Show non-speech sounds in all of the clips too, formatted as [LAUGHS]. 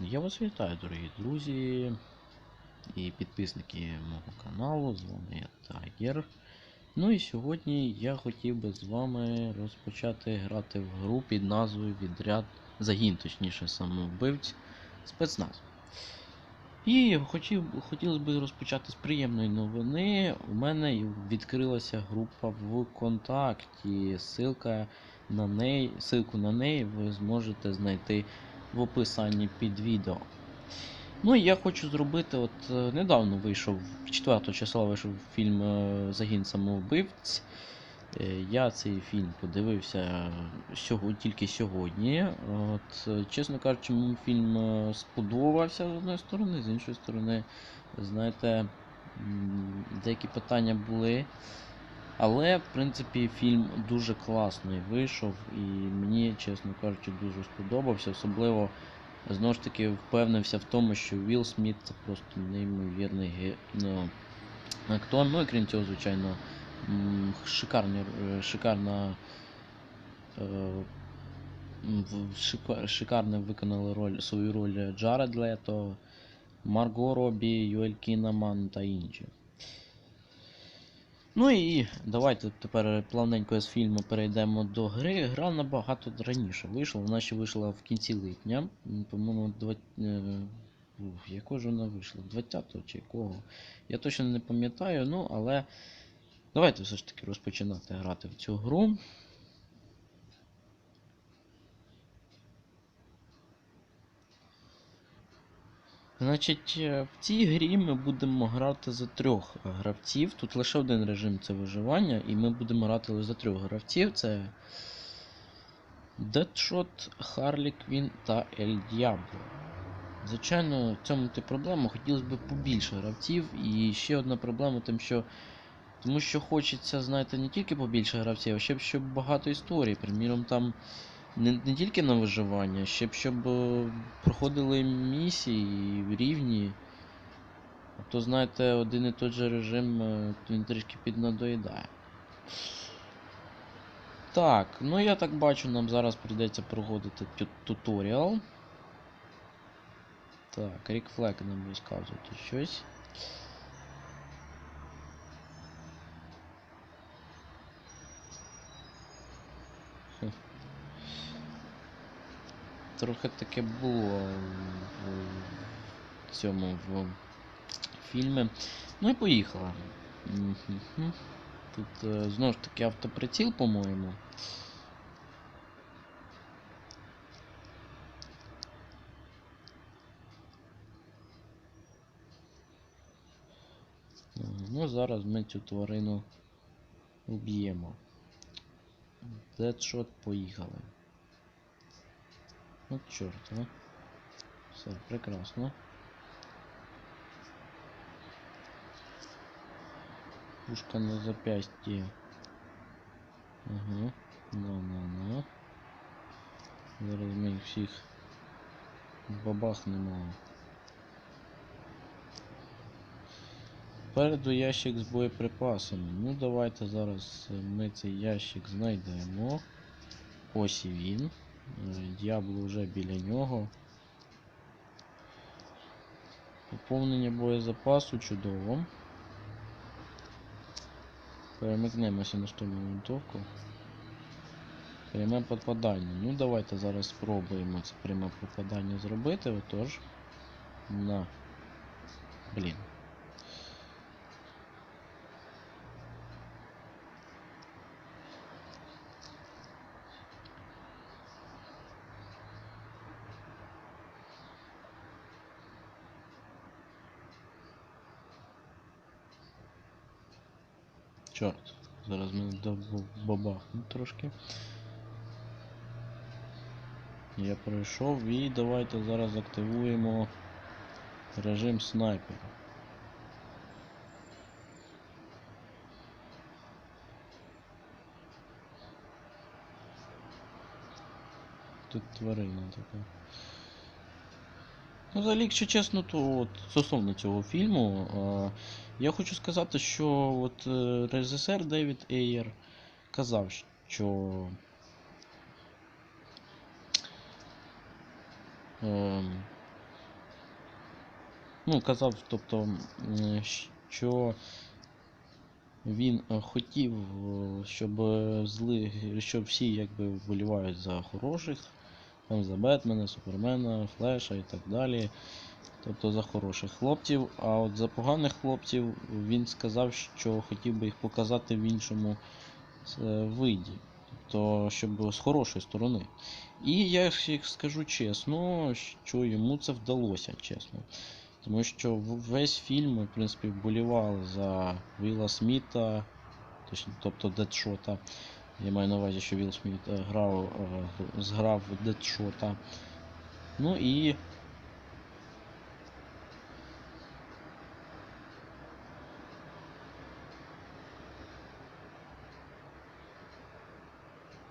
Я вас вітаю, дорогі друзі і підписники мого каналу. З вами я Тайгер. Ну і сьогодні я хотів би з вами розпочати грати в гру під назвою Відряд загін, точніше самовбивць спецназ. І хотів, хотілося б розпочати з приємної новини. У мене відкрилася група ВКонтакті. Ссылка на неї, ссылку на неї ви зможете знайти в описанні під відео. Ну і я хочу зробити, от е, недавно вийшов, 4 числа вийшов фільм е, Загін самовбивць. Е, Я цей фільм подивився сьогодні, тільки сьогодні. От, чесно кажучи, мені фільм сподобався з одної сторони, з іншої сторони, знаєте, деякі питання були. Але, в принципі, фільм дуже класний вийшов, і мені, чесно кажучи, дуже сподобався. Особливо, знову ж таки, впевнився в тому, що Вілл Сміт це просто неймовірний ге- ну, актор. Ну і крім цього, звичайно, м, шикарний, е, шикарна. е, Шикарно виконали роль, свою роль Джаред Лето, Марго Робі, Юель Кінаман та інші. Ну і давайте тепер плавненько з фільму перейдемо до гри. Гра набагато раніше вийшла. Вона ще вийшла в кінці липня. По-моєму, два... е, якого ж вона вийшла? 20-го чи якого? Я точно не пам'ятаю, ну але давайте все ж таки розпочинати грати в цю гру. Значить, е, в цій грі ми будемо грати за трьох гравців. Тут лише один режим це виживання, і ми будемо грати лише за трьох гравців. Це Deadshot, Harley Quinn та El Diablo. Звичайно, в цьому ти проблема. Хотілося б побільше гравців. І ще одна проблема, тим, що. Тому що хочеться, знаєте, не тільки побільше гравців, а ще б щоб багато історій. Приміром, там не, не тільки на виживання, ще б щоб е, проходили місії рівні. А то, знаєте, один і той же режим е, він трішки піднадоїдає. Так, ну я так бачу, нам зараз прийдеться проходити туторіал. Так, Рік Флек нам розказує щось. Трохи таке було в цьому в фільмі. Ну і поїхала. Тут е, знову ж таки автоприціл, по-моєму. Ну, зараз ми цю тварину уб'ємо. Deadshot поїхали. От чорт, а. Все, прекрасно. Пушка на запястье. Ага. На-на-на. Зараз ми їх всіх бабахнемо. Попереду ящик з боєприпасами. Ну давайте зараз е, ми цей ящик знайдемо. Ось і він. Діабло вже біля нього. Поповнення боєзапасу чудово. Перемикнемося на штурмову винтовку. Пряме попадання. Ну давайте зараз спробуємо це пряме попадання зробити. Отож. На. Блін. Чорт. Зараз ми бабахнемо трошки. Я пройшов і давайте зараз активуємо режим снайпера. Тут тварина така. Ну, взагалі, якщо чесно, то от, стосовно цього фільму, а, я хочу сказати, що от е, режисер Девід Ейер казав, що ем, Ну, казав, тобто, що він е, хотів, е, щоб е, зли, щоб всі якби вболівають за хороших, там за Бетмена, Супермена, Флеша і так далі. Тобто за хороших хлопців. А от за поганих хлопців він сказав, що хотів би їх показати в іншому е, виді. Тобто, щоб з хорошої сторони. І я скажу чесно, що йому це вдалося, чесно. Тому що весь фільм ми, в принципі, вболівали за Вілла Сміта, тобто Дедшота. Я маю на увазі, що Вілл Сміт е, грав, е, зграв Дедшота. Ну і.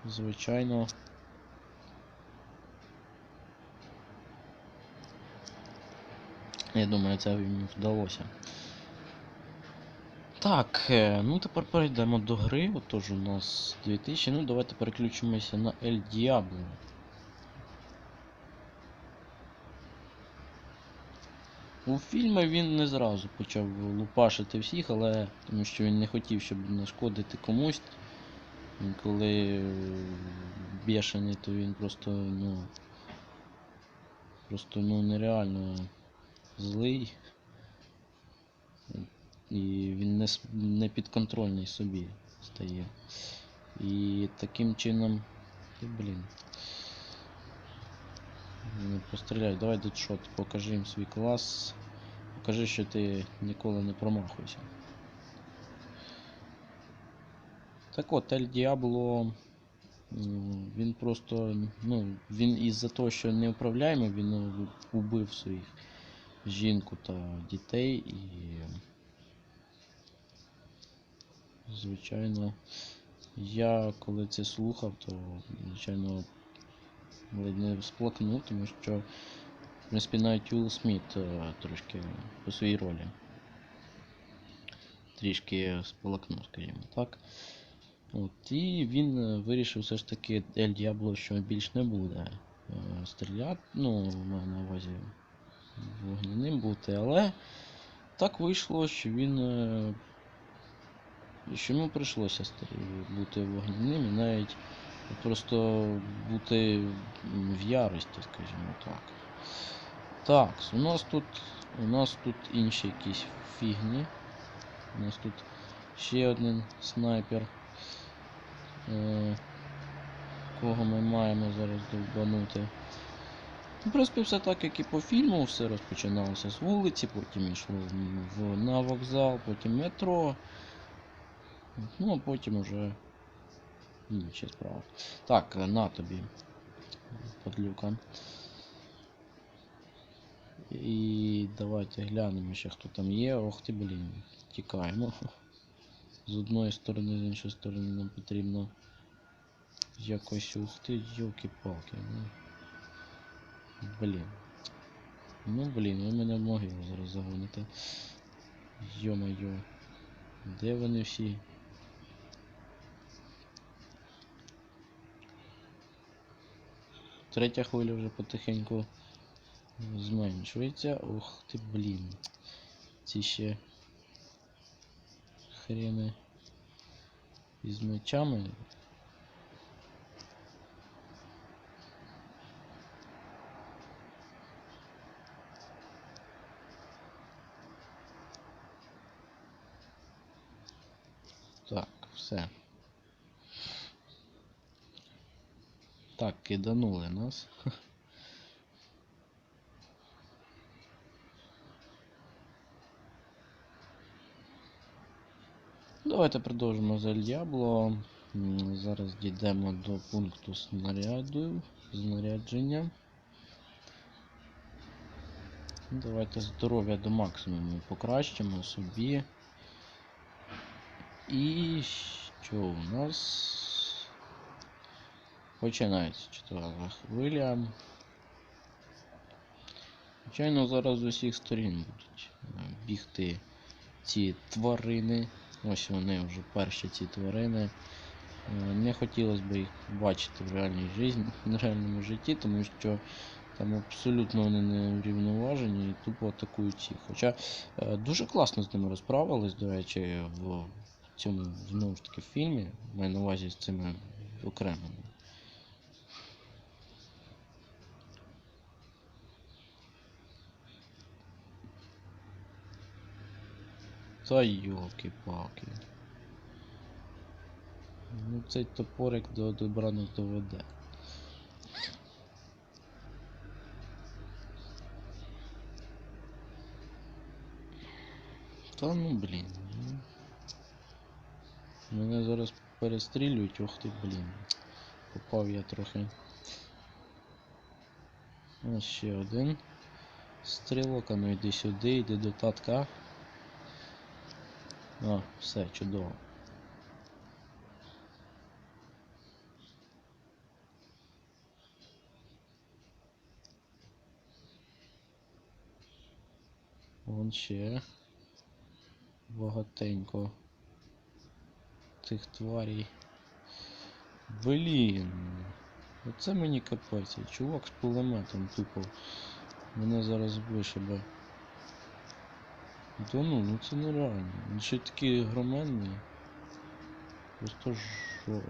Звичайно. Я думаю, це їм вдалося. Так, е, ну тепер перейдемо до гри. Отож у нас 2000. Ну давайте переключимося на El Diablo. У фільмі він не зразу почав лупашити всіх, але тому що він не хотів, щоб нашкодити комусь. Коли е, бешений, то він просто, ну. Просто ну нереально злий. І він не, не підконтрольний собі стає. І таким чином. Ти, блін. Не постріляй, давай дедшот, покажи їм свій клас. Покажи, що ти ніколи не промахуйся. Так от, Ель Діабло. Він просто. Ну, він із-за того, що неуправляємий, він е, убив своїх жінку та дітей і. Звичайно, я коли це слухав, то звичайно ледь не сплакнув, тому що, в принципі, навіть Уилл Сміт е, трошки по своїй ролі. Трішки сполакнув, скажімо так. От, і він е, вирішив все ж таки Ель Діабло, що більш не буде е, стріляти, ну, маю на увазі вогняним бути, але так вийшло, що він. Е, що йому прийшлося бути вогняним і навіть просто бути в ярості, скажімо так. Так, у нас тут у нас тут інші якісь фігні. У нас тут ще один снайпер. Е, кого ми маємо зараз довбанути. В принципі, все так, як і по фільму, все розпочиналося з вулиці, потім йшло на вокзал, потім метро. Ну, а потім уже інші справи. Так, е, на тобі. Подлюка. І давайте глянемо ще хто там є. Ох ти, блін, тікаємо. З одної сторони, з іншої сторони нам потрібно якось ух ти, йолки-палки. Ну. Блін. Ну блін, ви мене в могилу зараз загоните. Йо-моє. Де вони всі? Третя хвиля вже потихеньку зменшується. Ух ти, блін. Ці ще хрени із мечами. Так, все. Так, киданули нас. Давайте продовжимо за Діабло. Зараз дійдемо до пункту снаряду, знарядження. Давайте здоров'я до максимуму покращимо собі. І що у нас? Починається четверта хвиля. Звичайно, зараз з усіх сторін будуть е, бігти ці тварини. Ось вони вже перші ці тварини. Е, Не хотілося б їх бачити в реальній житті, в реальному житті, тому що Там абсолютно вони не врівноважені і тупо атакують всіх. Хоча е, дуже класно з ними розправились, до речі, в цьому знову ж таки фільмі. Маю на увазі з цими окремими. Та йолки-палки. Ну цей топорик до добра не доведе. Та ну блін. Мене зараз перестрілюють, ох ти, блін. Попав я трохи. Ось ще один стрілок, а ну йди сюди, йди до татка. А, все, чудово. Вон ще багатенько цих тварей. Блін. Оце мені капець. Чувак з пулеметом тупо. Мене зараз вишибе. Да ну, ну це нереально. Він ще й такий громенний. Просто жо.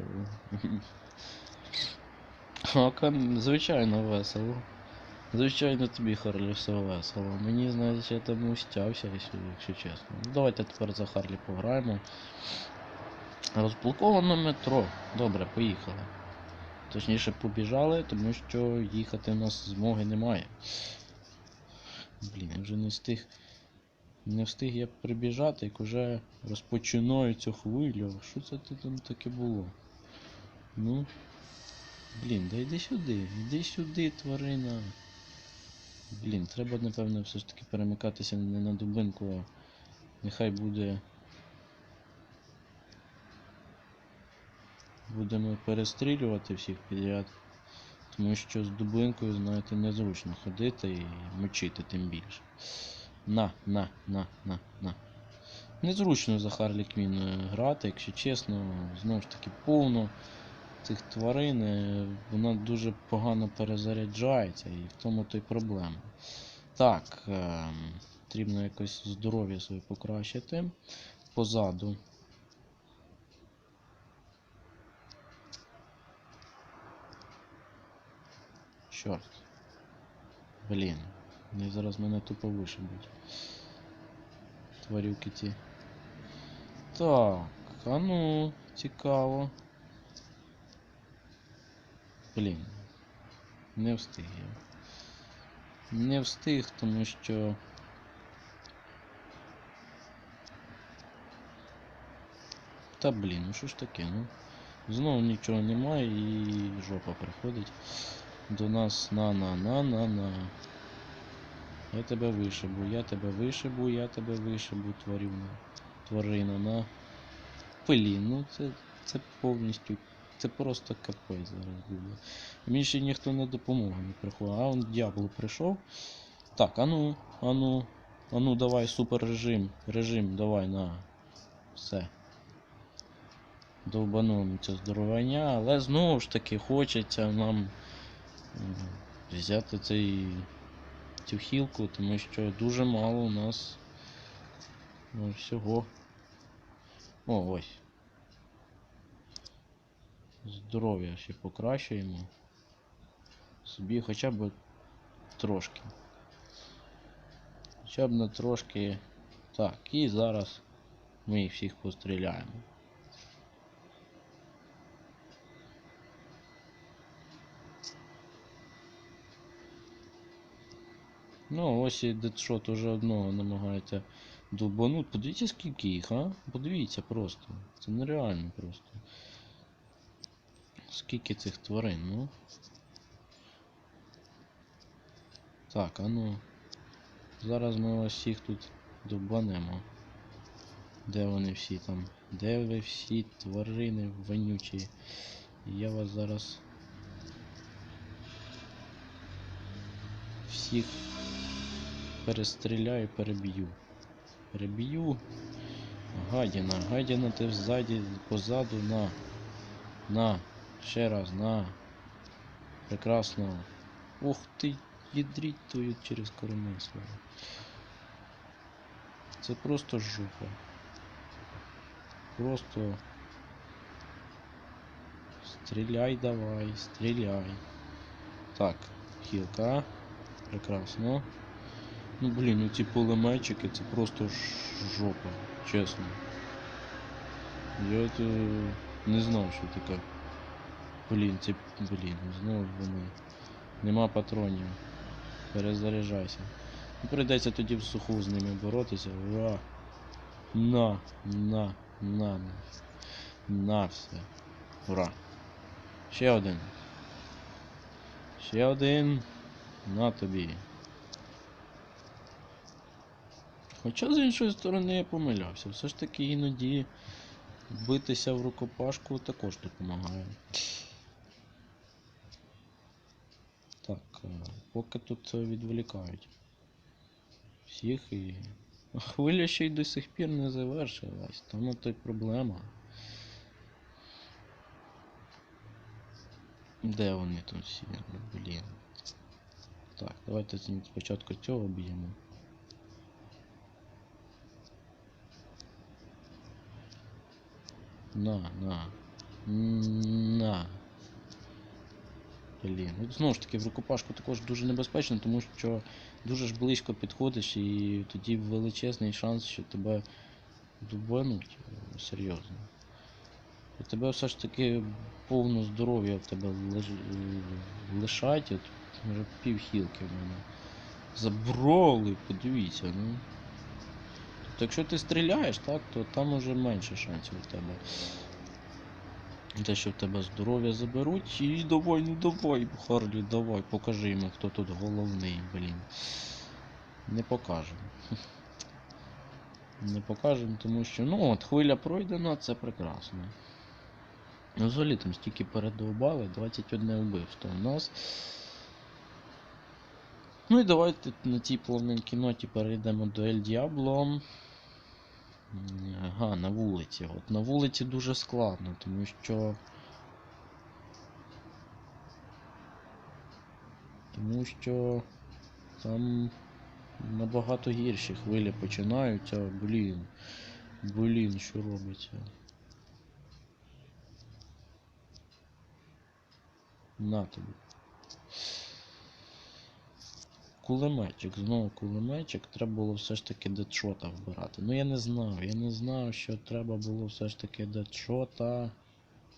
Ока, [LAUGHS] звичайно весело. Звичайно тобі Харлі все весело. Мені, знаєш, я там устявся, якщо чесно. Ну, давайте тепер за Харлі пограємо. Розблоковано метро. Добре, поїхали. Точніше побіжали, тому що їхати у нас змоги немає. Блін, я вже не встиг. Не встиг я прибіжати, як уже розпочинаю цю хвилю. Що це там таке було? Ну. Блін, да йди сюди, йди сюди, тварина. Блін, треба, напевно, все ж таки перемикатися не на дубинку, а нехай буде. Будемо перестрілювати всіх підряд. Тому що з дубинкою, знаєте, незручно ходити і мочити тим більше. На, на, на, на, на. Незручно за Харлі Квін е, грати, якщо чесно, знову ж таки повно цих тварин, е, вона дуже погано перезаряджається і в тому то й проблема. Так, е, потрібно якось здоров'я своє покращити. Позаду. Чорт. Блін. Вони зараз мене тупо вишибуть. Тварюки ті. Так, а ну, цікаво. Блін. Не встиг я. Не встиг, тому що. Та блін, ну що ж таке, ну. Знову нічого немає і жопа приходить до нас на на на на на. Я тебе вишибу, я тебе вишибу, я тебе вишибу, тварюна. Тварина на. Блін, ну це, це повністю. Це просто капець зараз буде. Мені ще ніхто на допомогу не приходить. А он дьявол прийшов. Так, ану, ану, ану, давай, супер режим. Режим, давай, на. Все. Довбанули це здоровання, але знову ж таки хочеться нам взяти цей, цю хілку, тому що дуже мало у нас ну, всього. О, ось. Здоров'я ще покращуємо. Собі хоча б трошки. Хоча б на трошки. Так, і зараз ми їх всіх постріляємо. Ну, ось і дедшот уже одного намагається долбануть. Подивіться скільки їх, а? Подивіться просто. Це нереально просто. Скільки цих тварин, ну. Так, а ну. Зараз ми вас всіх тут довбанемо. Де вони всі там? Де ви всі тварини вонючі? Я вас зараз всіх перестріляю, переб'ю. Переб'ю. Гадіна, гадіна, ти ззаді, позаду, на. На. Ще раз, на. Прекрасно. Ух ти. Їдріть твою через коромисло. Це просто жопа. Просто стріляй давай, стріляй. Так, хілка. Прекрасно. Ну блін, ну ці пулеметчики це просто жопа, чесно. Я от, не знав, що таке. Блін, ці. Блін, знову вони. Нема патронів. Перезаряджайся. Ну, прийдеться тоді в суху з ними боротися. Ура! На, на, на, на. На все. Ура. Ще один. Ще один. На тобі. Хоча з іншої сторони я помилявся. Все ж таки іноді битися в рукопашку також допомагає. Так, е, поки тут відволікають всіх і. Хвиля ще й до сих пір не завершилась, тому то й проблема. Де вони тут всі? Блін. Так, давайте спочатку цього б'ємо. На, на. На. Блін. От знову ж таки в рукопашку також дуже небезпечно, тому що дуже ж близько підходиш і тоді величезний шанс, що тебе дубануть е, серйозно. У тебе все ж таки повно здоров'я в тебе лиш... лишать, от вже півхілки в мене. Заброли, подивіться, ну. Тобто, якщо ти стріляєш, так, то там уже менше шансів у тебе. Те, що в тебе здоров'я заберуть, і давай, ну давай, Харлі, давай, покажи йому, хто тут головний, блін. Не покажемо. Не покажемо, тому що, ну от, хвиля пройдена, це прекрасно. Ну, взагалі там стільки передовбали, 21 вбивство у нас. Ну і давайте на цій плавненькій ноті перейдемо до Ель Діабло. Ага, на вулиці. От на вулиці дуже складно, тому що. Тому що там набагато гірші хвилі починаються. Блін. Блін, що робиться. На тобі. Кулеметчик, знову кулеметчик, треба було все ж таки дедшота вбирати. Ну я не знав, я не знав, що треба було все ж таки дедшота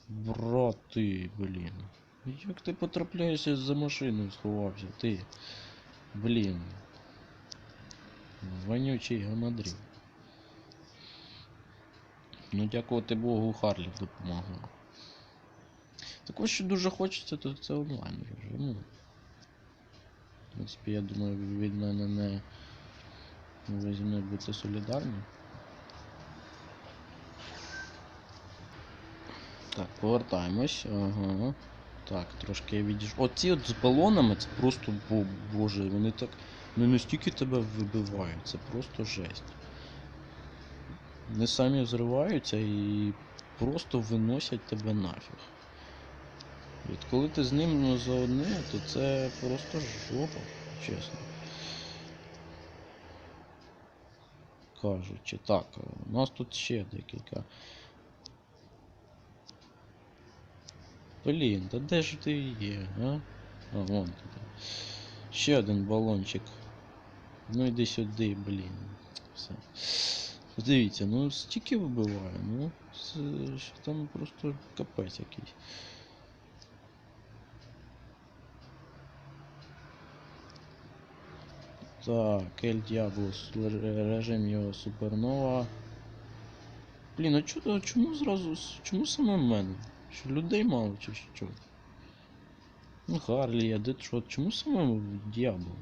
брати, блін. Як ти потрапляєшся за машиною сховався, ти? Блін. Вонючий гамадрів. Ну дякувати Богу, Харлі допомогла. Також що дуже хочеться, то це онлайн. Ну, в принципі, я думаю, від мене не ви зі мною будете. Так, повертаємось. Ага. Так, трошки я відійш. Оці от з балонами це просто бо, боже, вони так. Не настільки тебе вибивають, це просто жесть. Вони самі взриваються і просто виносять тебе нафіг. От коли ти з ним ну, за одне, то це просто жопа, чесно. Кажучи, так, у нас тут ще декілька. Блін, та де ж ти є, а? А, вон туди. Ще один балончик. Ну йди сюди, блін. Все. Дивіться, ну стільки вибиває, ну це там просто капець якийсь. Так, Ель Діаблос, режим його супернова. Блін, а чого, чому зразу, чому саме в мене? Що людей мало чи що? Ну Харлі, я Дедшот, чому саме в Діабло?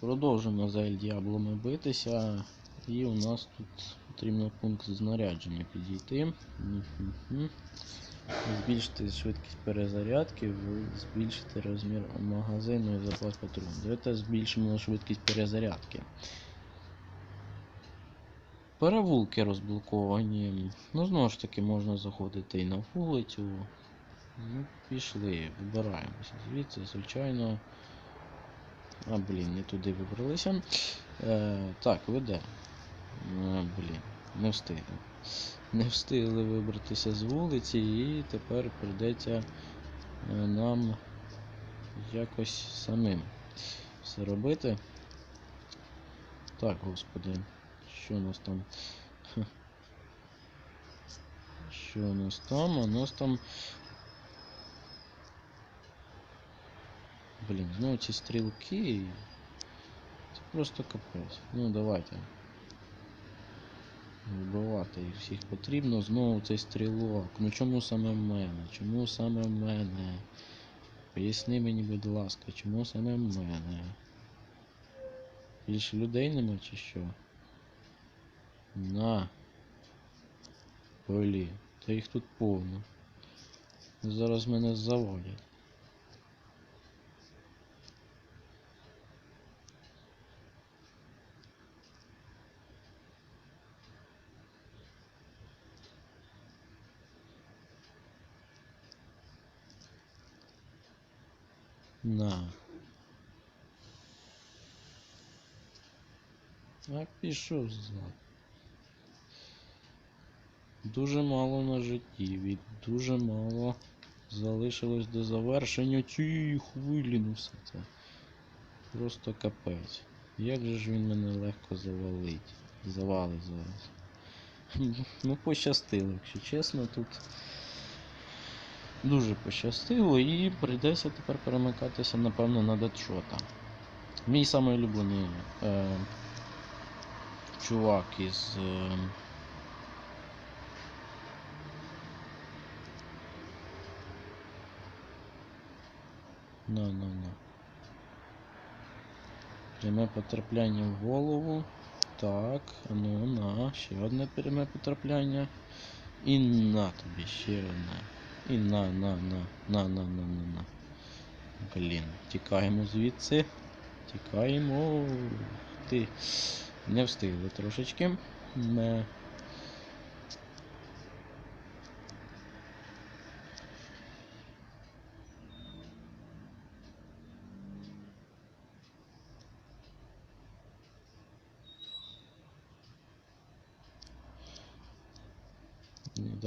Продовжимо за Ель Діаблами битися. І у нас тут потрібно пункт знарядження підійти. Збільшити швидкість перезарядки, збільшити розмір магазину і запас патронів. Давайте збільшимо швидкість перезарядки. Перевулки розблоковані. Ну, знову ж таки, можна заходити і на вулицю. Ну, пішли, вибираємося. Звідси, звичайно. А, блін, не туди вибралися. Е, так, веде. А, блін, не встигли. Не встигли вибратися з вулиці і тепер прийдеться е, нам якось самим все робити. Так, господи, що у нас там? Що у нас там? У нас там. Блін, знову ці стрілки. Це просто капець. Ну давайте. Вбивати їх всіх потрібно. Знову цей стрілок. Ну чому саме мене? Чому саме мене? Поясни мені, будь ласка, чому саме мене? Більше людей нема чи що? На. Блін, та їх тут повно. Зараз мене завалять. На. А пішов злад. Дуже мало на житті, від дуже мало залишилось до завершення цієї хвилі, ну все це. Просто капець. Як же ж він мене легко завалить? Завалить зараз. Ну пощастило, якщо чесно, тут дуже пощастило і прийдеться тепер перемикатися, напевно, на дедшота. Мій самий улюблений е, чувак із. Е, На, на, на. Пряме потрапляння в голову. Так, ну на, ще одне пряме потрапляння. І на тобі ще одне. І на, на, на, на, на, на, на, на. Блін, тікаємо звідси. Тікаємо. Ти. Не встигли трошечки. Не.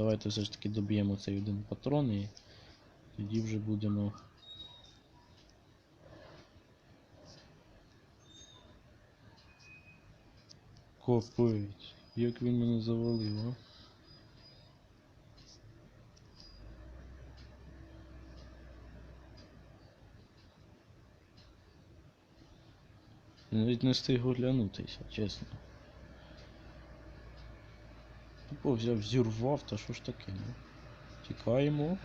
Давайте все ж таки доб'ємо цей один патрон і тоді вже будемо. Копить. Як він мене завалив, а? Навіть не встиг оглянутися, чесно. Тупо взяв, зірвав, та що ж таке, ну? Тікаємо.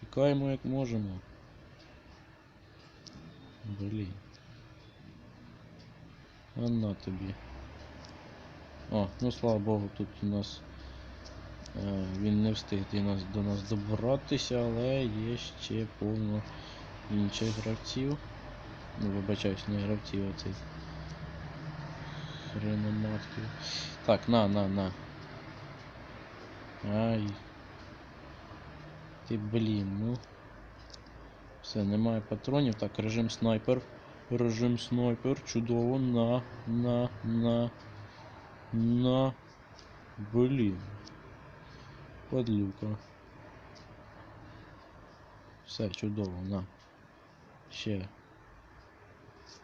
Тікаємо як можемо. Блін. А на тобі. О, ну слава Богу, тут у нас е, він не встиг до нас, до нас добратися, але є ще повно інших гравців. Ну, вибачаюсь, не гравців, а цих хреноматків. Так, на, на, на. Ай. Ти блін, ну. Все, немає патронів. Так, режим снайпер. Режим снайпер. Чудово. На, на, на. На. Блін. Подлюка. Все, чудово, на. Ще.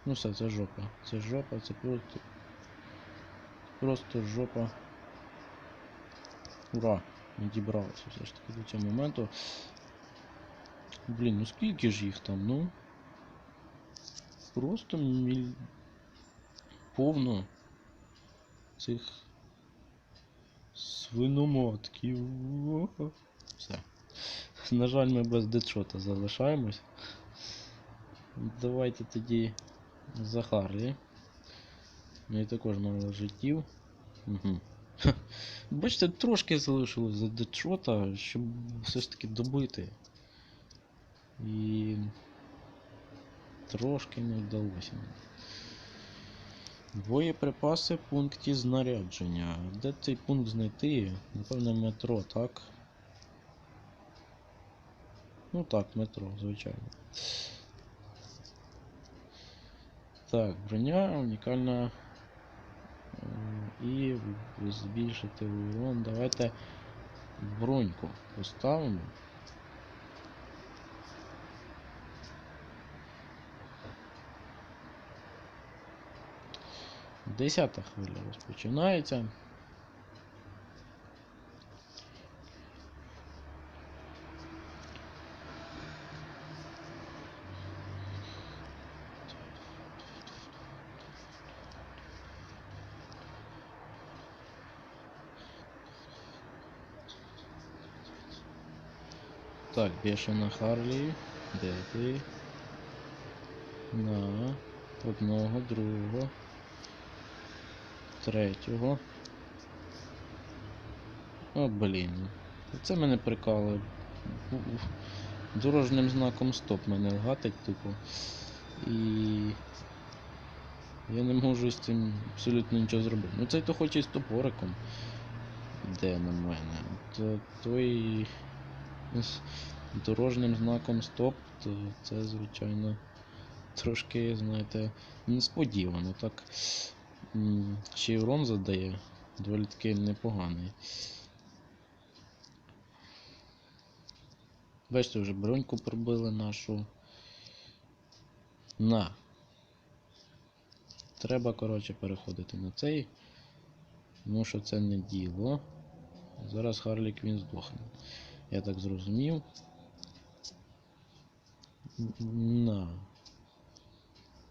Ну все, це жопа. Це жопа, це просто. Просто жопа. Ура! Ми дібралися все ж таки до цього моменту. Блін, ну скільки ж їх там, ну? Просто міль... повно цих свиноматків. Все. На жаль, ми без дедшота залишаємось. Давайте тоді за Харлі. У неї також мало життів. Угу. Бачите, трошки залишилось за дедшота, щоб все ж таки добити. І трошки не вдалося. Боєприпаси в пункті знарядження. Де цей пункт знайти? Напевно, метро, так? Ну так, метро, звичайно. Так, броня унікальна. І збільшити урон. Давайте броньку поставимо. Десята хвиля розпочинається. Так, бешена Харлі. Де ти? На одного, другого, третього. О, блін. Це мене прикали. Дорожнім знаком стоп мене гатить тупо. І. Я не можу з цим абсолютно нічого зробити. Ну цей то хоче з топориком. Іде на мене. То той дорожнім знаком стоп, то це, звичайно, трошки, знаєте, несподівано. Так ще й урон задає. Доволі таки непоганий. Бачите, вже броньку пробили нашу. На. Треба, коротше, переходити на цей. Тому що це не діло. Зараз Харлі Квін здохне. Я так зрозумів. На.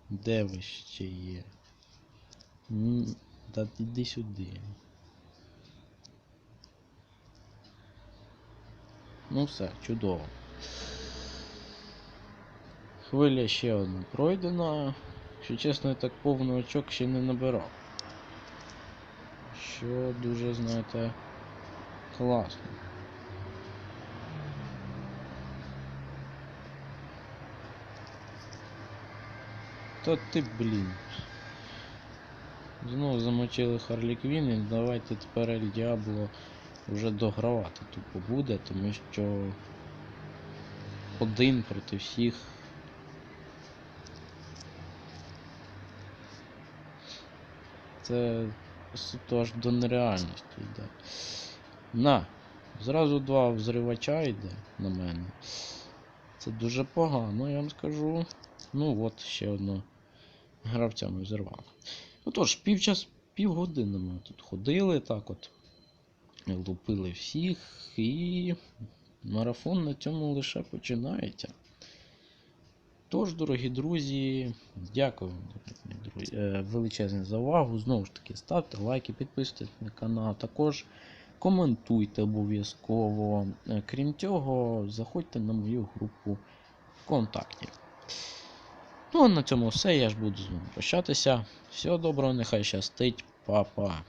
Де ви ще є? Та іди сюди. Ну все, чудово. Хвиля ще одна пройдена. Якщо чесно, я так повний очок ще не набирав. Що дуже, знаєте, класно. Та ти, блін. Знову замочили Харлі Квін і давайте тепер Ель Діабло вже догравати тупо буде, тому що один проти всіх. Це суто аж до нереальності йде. На! Зразу два взривача йде на мене. Це дуже погано, я вам скажу. Ну от, ще одного гравця ми взірвали. Отож, півчас, півгодини ми тут ходили, так от. Лупили всіх і марафон на цьому лише починається. Тож, дорогі друзі, дякую друзі, е, величезне за увагу. Знову ж таки, ставте лайки, підписуйтесь на канал. Також коментуйте обов'язково. Е, Крім цього, заходьте на мою групу ВКонтакті. Ну а на цьому все. Я ж буду з прощатися. Всього доброго, нехай щастить, па-па.